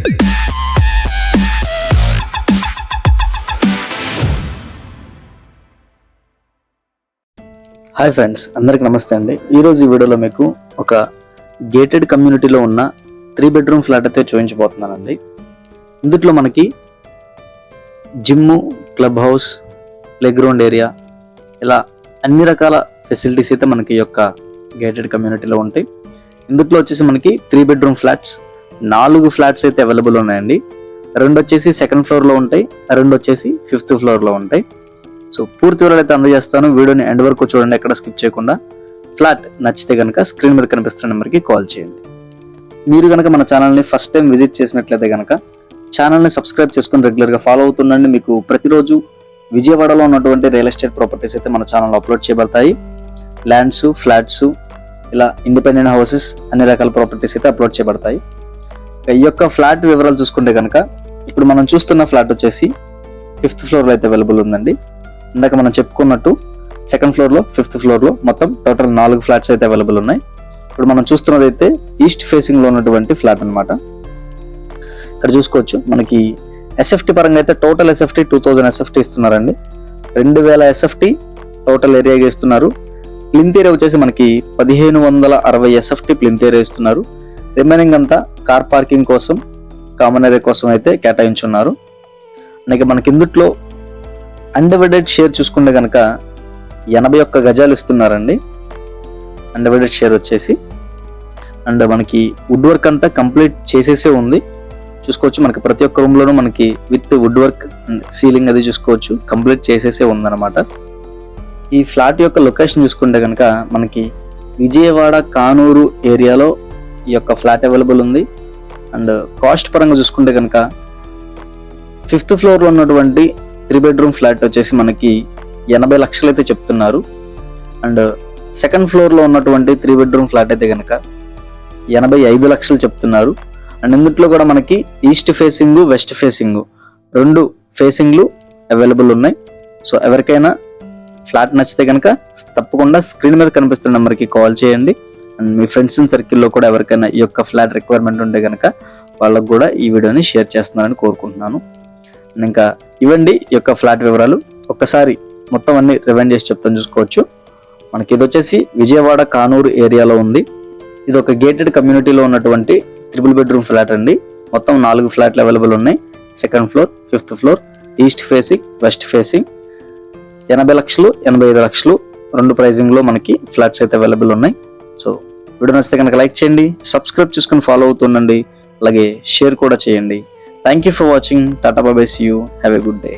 Hi friends అందరికి నమస్తే అండి. ఈరోజు ఈ వీడియోలో మీకు ఒక గేటెడ్ కమ్యూనిటీలో ఉన్న త్రీ బెడ్రూమ్ ఫ్లాట్ అయితే చూపించబోతున్నానండి. ఇందుట్లో మనకి gym club house play ground area ఇలా అన్ని రకాల ఫెసిలిటీస్ అయితే మనకి ఈ యొక్క గేటెడ్ కమ్యూనిటీలో ఉంటాయి. ఇందులో వచ్చేసి మనకి త్రీ బెడ్రూమ్ ఫ్లాట్స్ నాలుగు ఫ్లాట్స్ అయితే అవైలబుల్ ఉన్నాయండి. రెండు వచ్చేసి సెకండ్ ఫ్లోర్లో ఉంటాయి. రెండు వచ్చేసి ఫిఫ్త్ ఫ్లోర్లో ఉంటాయి. సో పూర్తి వివరాలు అయితే అందజేస్తాను. వీడియోని ఎండ్ వరకు చూడండి ఎక్కడ స్కిప్ చేయకుండా. ఫ్లాట్ నచ్చితే కనుక స్క్రీన్ మీద కనిపిస్తున్న నెంబర్కి కాల్ చేయండి. మీరు కనుక మన ఛానల్ని ఫస్ట్ టైం విజిట్ చేసినట్లయితే కనుక ఛానల్ని సబ్స్క్రైబ్ చేసుకుని రెగ్యులర్గా ఫాలో అవుతుండండి. మీకు ప్రతిరోజు విజయవాడలో ఉన్నటువంటి రియల్ ఎస్టేట్ ప్రాపర్టీస్ అయితే మన ఛానల్లో అప్లోడ్ చేయబడతాయి. ల్యాండ్స్ ఫ్లాట్స్ ఇలా ఇండిపెండెంట్ హౌసెస్ అన్ని రకాల ప్రాపర్టీస్ అయితే అప్లోడ్ చేయబడతాయి. ఈ యొక్క ఫ్లాట్ వివరాలు చూసుకుంటే కనుక ఇప్పుడు మనం చూస్తున్న ఫ్లాట్ వచ్చేసి ఫిఫ్త్ ఫ్లోర్లో అయితే అవైలబుల్ ఉందండి. ఇందాక మనం చెప్పుకున్నట్టు సెకండ్ ఫ్లోర్లో ఫిఫ్త్ ఫ్లోర్లో మొత్తం టోటల్ నాలుగు ఫ్లాట్స్ అయితే అవైలబుల్ ఉన్నాయి. ఇప్పుడు మనం చూస్తున్నది అయితే ఈస్ట్ ఫేసింగ్లో ఉన్నటువంటి ఫ్లాట్ అన్నమాట. ఇక్కడ చూసుకోవచ్చు మనకి ఎస్ఎఫ్టీ పరంగా అయితే total SFT two thousand SFT ఇస్తున్నారండి. రెండు వేల ఎస్ఎఫ్టీ టోటల్ ఏరియాగా ఇస్తున్నారు. ప్లింత్ ఏరియా వచ్చేసి మనకి పదిహేను వందల అరవై ఎస్ఎఫ్టీ ప్లింత్ ఏరియా ఇస్తున్నారు. రిమైనింగ్ అంతా కార్ పార్కింగ్ కోసం కామన్ ఏరియా కోసం అయితే కేటాయించున్నారు. అలాగే మనకి ఇందుట్లో అన్డివైడెడ్ షేర్ చూసుకుంటే కనుక ఎనభై ఒక్క గజాలు ఇస్తున్నారండి. అన్డివైడెడ్ షేర్ వచ్చేసి అండ్ మనకి వుడ్ వర్క్ అంతా కంప్లీట్ చేసేసే ఉంది. చూసుకోవచ్చు మనకి ప్రతి ఒక్క రూమ్లోనూ మనకి విత్ వుడ్ వర్క్ సీలింగ్ అది చూసుకోవచ్చు కంప్లీట్ చేసేసే ఉందన్నమాట. ఈ ఫ్లాట్ యొక్క లొకేషన్ చూసుకుంటే కనుక మనకి విజయవాడ కానూరు ఏరియాలో ఈ యొక్క ఫ్లాట్ అవైలబుల్ ఉంది. అండ్ కాస్ట్ పరంగా చూసుకుంటే కనుక ఫిఫ్త్ ఫ్లోర్లో ఉన్నటువంటి త్రీ బెడ్రూమ్ ఫ్లాట్ వచ్చేసి మనకి ఎనభై లక్షలు అయితే చెప్తున్నారు. అండ్ సెకండ్ ఫ్లోర్లో ఉన్నటువంటి త్రీ బెడ్రూమ్ ఫ్లాట్ అయితే కనుక ఎనభై ఐదు లక్షలు చెప్తున్నారు. అండ్ ఇందుట్లో కూడా మనకి ఈస్ట్ ఫేసింగ్ వెస్ట్ ఫేసింగ్ రెండు ఫేసింగ్లు అవైలబుల్ ఉన్నాయి. సో ఎవరికైనా ఫ్లాట్ నచ్చితే కనుక తప్పకుండా స్క్రీన్ మీద కనిపిస్తున్న నెంబర్కి కాల్ చేయండి. అండ్ మీ ఫ్రెండ్స్ సర్కిల్లో కూడా ఎవరికైనా ఈ యొక్క ఫ్లాట్ రిక్వైర్మెంట్ ఉంటే కనుక వాళ్ళకు కూడా ఈ వీడియోని షేర్ చేస్తున్నారని కోరుకుంటున్నాను. ఇంకా ఇవ్వండి ఈ యొక్క ఫ్లాట్ వివరాలు. ఒక్కసారి మొత్తం అన్ని రివైండ్ చేసి చెప్తాను చూసుకోవచ్చు. మనకి ఇది వచ్చేసి విజయవాడ కానూరు ఏరియాలో ఉంది. ఇది ఒక గేటెడ్ కమ్యూనిటీలో ఉన్నటువంటి త్రిపుల్ బెడ్రూమ్ ఫ్లాట్ అండి. మొత్తం నాలుగు ఫ్లాట్లు అవైలబుల్ ఉన్నాయి. Second floor fifth floor east facing west facing ఎనభై లక్షలు ఎనభై ఐదు లక్షలు రెండు ప్రైజింగ్లో మనకి ఫ్లాట్స్ అయితే అవైలబుల్ ఉన్నాయి. సో వీడియో నచ్చితే కనుక లైక్ చేయండి సబ్స్క్రైబ్ చేసుకుని ఫాలో అవుతుండండి అలాగే షేర్ కూడా చేయండి. Thank you for watching Tata బాబాయ్ see you have a good day